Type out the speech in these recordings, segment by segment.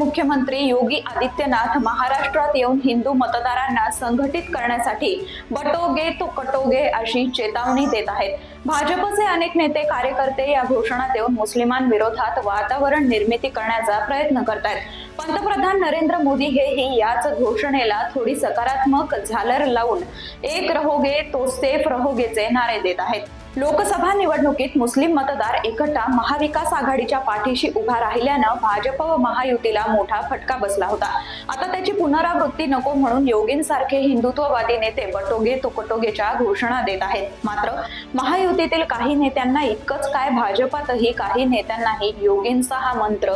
मुख्यमंत्री योगी आदित्यनाथ महाराष्ट्रात येऊन हिंदू मतदारांना संघटित करण्यासाठी बटोगे तो कटोगे अशी चेतावणी देत आहेत. भाजपचे अनेक नेते कार्यकर्ते या घोषणा देऊन मुस्लिमांविरोधात वातावरण निर्मिती करण्याचा प्रयत्न करतायत. पंतप्रधान नरेंद्र मोदी हेही याच घोषणेला थोडी सकारात्मक झालर लावून एक रहोगे तो सेफ रहोगेचे नारे देत आहेत. लोकसभा निवडणुकीत मुस्लिम मतदार एकटा महाविकास आघाडीच्या पाठीशी उभा राहिल्यानं भाजप व महायुतीला मोठा फटका बसला होता. आता त्याची पुनरावृत्ती नको म्हणून योगींसारखे हिंदुत्ववादी नेते बटोगे तुकटोगेच्या घोषणा देत आहेत. मात्र महायु युतीतील काही नेत्यांना इतकंच काय? भाजपातही काही नेत्यांनाही योगींचा हा मंत्र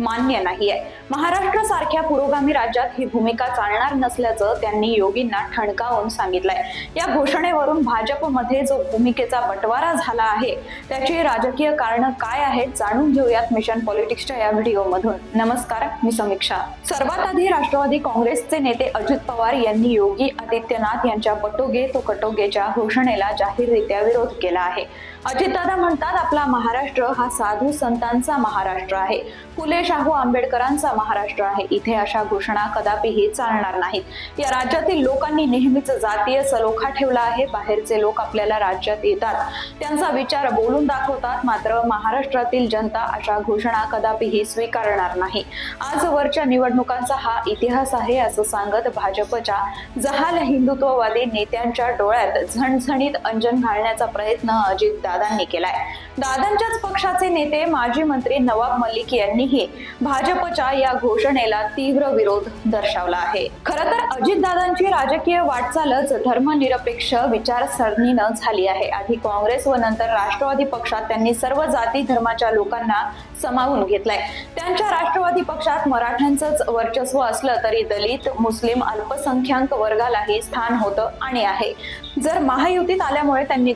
मान्य नाहीये. महाराष्ट्र सारख्या पुरोगामी राज्यात ही भूमिका चालणार नसल्याचं त्यांनी योगींना ठणकावून सांगितलंय. या घोषणेवरून भाजपमध्ये जो भूमिकेचा बंटवारा झाला आहे त्याची राजकीय कारण काय आहेत जाणून घेऊयात मिशन पॉलिटिक्सच्या या व्हिडिओमधून. नमस्कार मी समीक्षा. सर्वात आधी राष्ट्रवादी काँग्रेसचे नेते अजित पवार यांनी योगी आदित्यनाथ यांच्या बटोगे तो कटोगेच्या घोषणेला जाहीररित्या विरोध केला. आहे. अजितदादा म्हणतात आपला महाराष्ट्र हा साधू संतांचा महाराष्ट्र आहे. फुले शाहू आंबेडकरांचा महाराष्ट्र आहे. इथे अशा घोषणा कदापिही चालणार नाहीत. या राज्यातील लोकांनी नेहमीच जातीय सलोखा ठेवला आहे. बाहेरचे लोक आपल्याला राज्यात येतात. त्यांचा विचार बोलून दाखवतात. मात्र महाराष्ट्रातील जनता अशा घोषणा कदापिही स्वीकारणार नाही. आजवरच्या निवडणुकांचा हा इतिहास आहे असं सांगत भाजपच्या जहाल हिंदुत्ववादी नेत्यांच्या डोळ्यात झणझणीत अंजन घालण्याचा प्रयत्न अजित दादांनी केलाय. दादांच्याच पक्षाचे नेते माजी मंत्री नवाब मलिक यांनीही भाजपच्या या घोषणेला तीव्र विरोध दर्शवला आहे. खर तर अजितदादांची राजकीय वाटचालच धर्मनिरपेक्ष विचारसरणीनं झाली आहे. आधी काँग्रेस व नंतर राष्ट्रवादी पक्षात त्यांनी सर्व जाती धर्माच्या लोकांना समावून घेतलाय. त्यांच्या राष्ट्रवादी पक्षात मराठ्यांचंच वर्चस्व असलं तरी दलित मुस्लिम अल्पसंख्याक वर्गालाही स्थान होतं आणि आहे. जर महायुतीत आल्यामुळे त्यांनी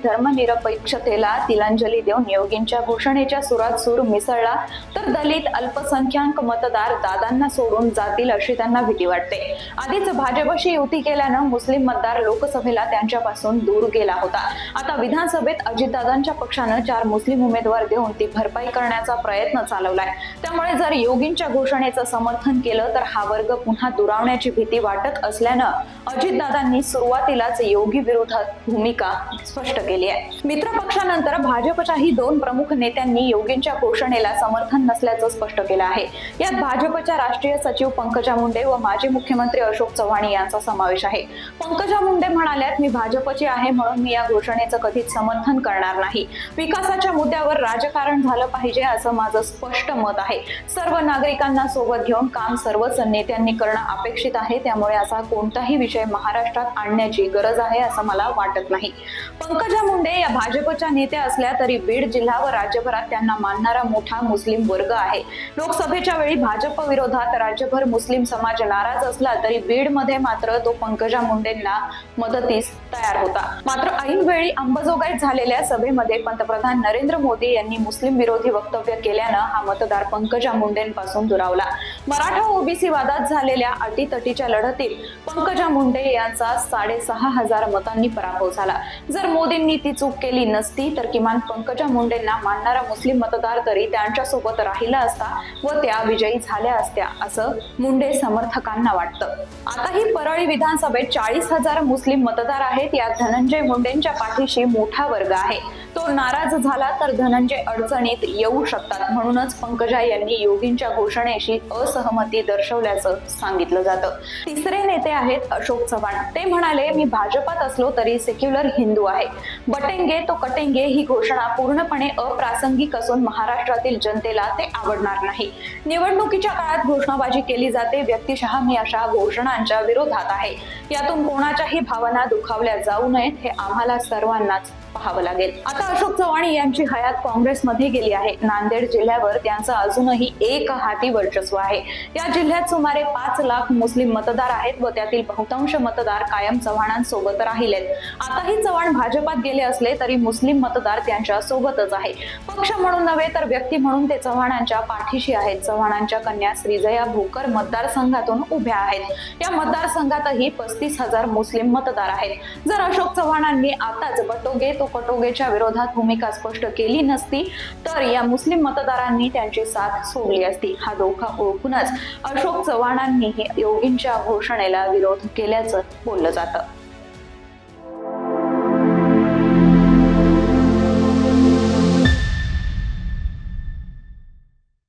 धर्मनिरपेक्षतेला तिलांजली देऊन योगींच्या घोषणेच्या सुरात सूर मिसळला तर दलित अल्पसंख्याक मतदार दादांना सोडून जातील अशी त्यांना भीती वाटते. आधीच भाजपशी युती केल्यानं मुस्लिम मतदार लोकसभेला त्यांच्यापासून दूर गेला होता. आता विधानसभेत अजितदादांच्या पक्षानं चार मुस्लिम उमेदवार देऊन ती भरपाई करण्याचा प्रयत्न चालवलाय. त्यामुळे जर योगींच्या घोषणेचं समर्थन केलं तर हा वर्ग पुन्हा दुरावण्याची भीती वाटत असल्यानं अजितदादांनी सुरुवातीलाच योगी विरोधात भूमिका स्पष्ट केली आहे. मित्रपक्षानंतर भाजपच्याही दोन प्रमुख नेत्यांनी योगींच्या घोषणेला समर्थन नसल्याचं स्पष्ट केलं आहे. यात भाजपच्या राष्ट्रीय सचिव पंकजा मुंडे व माजी मुख्यमंत्री अशोक चव्हाण यांचा समावेश आहे. पंकजा मुंडे म्हणाल्यात मी भाजपची आहे म्हणून मी या घोषणेचं कधीच समर्थन करणार नाही. विकासाच्या मुद्द्यावर राजकारण झालं पाहिजे असं माझं स्पष्ट मत आहे. सर्व नागरिकांना सोबत घेऊन काम सर्वच नेत्यांनी करणं अपेक्षित आहे. त्यामुळे असा कोणताही विषय महाराष्ट्रात आणण्याची गरज आहे असं मला वाटत नाही. पंकजा मुंडे या भाजपच्या नेत्या असल्या तरी बीड जिल्हा व राज्यभरात त्यांना मानणारा मोठा मुस्लिम वर्ग आहे. लोकसभेच्या वेळी भाजप विरोधात राज्यभर मुस्लिम समाज नाराज असला तरी बीडमध्ये मात्र तो पंकजा मुंडेंना मदतीस तयार होता. मात्र ऐनवेळी अंबजोगाईत झालेल्या सभेमध्ये पंतप्रधान नरेंद्र मोदी यांनी मुस्लिम विरोधी वक्तव्य केल्यानं हा मतदार पंकजा मुंडेंपासून दुरावला. मराठा ओबीसी वादात झालेल्या अटीतटीच्या लढतीत पंकजा मुंडे यांचा साडेसहा हजार मतांनी पराभव झाला. जर मोदींनी ती चूक केली नसती तर किमान पंकजा मुंडेंना मानणारा मुस्लिम मतदार तरी त्यांच्यासोबत राहिला असता व त्या विजयी झाल्या असत्या असं मुंडे समर्थकांना वाटतं. आता ही परळी विधानसभेत चाळीस हजार मुस्लिम मतदार आहेत यात धनंजय मुंडेंच्या पाठीशी मोठा वर्ग आहे. तो नाराज झाला तर धनंजय अडचणीत येऊ शकतात म्हणूनच पंकजा यांनी योगींच्या घोषणेशी असहमती दर्शवल्याचं सांगितलं जातं. तिसरे नेते आहेत अशोक चव्हाण. ते म्हणाले मी भाजपात असलो तरी सेक्युलर हिंदू आहे. बटेंगे तो कटेंगे ही घोषणा पूर्णपणे अप्रासंगिक असून महाराष्ट्रातील जनतेला ते आवडणार नाही. निवडणुकीच्या काळात घोषणाबाजी केली जाते. व्यक्तिशः मी अशा घोषणांच्या विरोधात आहे. यातून कोणाच्याही भावना दुखावल्या जाऊ नयेत हे आम्हाला सर्वांनाच पाहावं लागेल. आता अशोक चव्हाण यांची हयात काँग्रेसमध्ये गेली आहे. नांदेड जिल्ह्यावर त्यांचं अजूनही एक हाती वर्चस्व आहे. या जिल्ह्यात सुमारे पाच लाख मुस्लिम मतदार आहेत व त्यातील बहुतांश मतदार कायम चव्हाणांसोबत राहिलेत. आताही चव्हाण भाजपात गेले असले तरी मुस्लिम मतदार त्यांच्या सोबतच आहे. पक्ष म्हणून नव्हे तर व्यक्ती म्हणून ते चव्हाणांच्या पाठीशी आहेत. चव्हाणांच्या कन्या श्रीजया भोकर मतदारसंघातून उभ्या आहेत. या मतदारसंघातही पस्तीस हजार मुस्लिम मतदार आहेत. जर अशोक चव्हाणांनी आताच बटोगेत तुकटोगेच्या विरोधात भूमिका स्पष्ट केली नसती तर या मुस्लिम मतदारांनी त्यांची साथ सोडली असती. हा धोका ओळखूनच अशोक चव्हाणांनी योगींच्या घोषणेला विरोध केल्याचं बोललं जातं.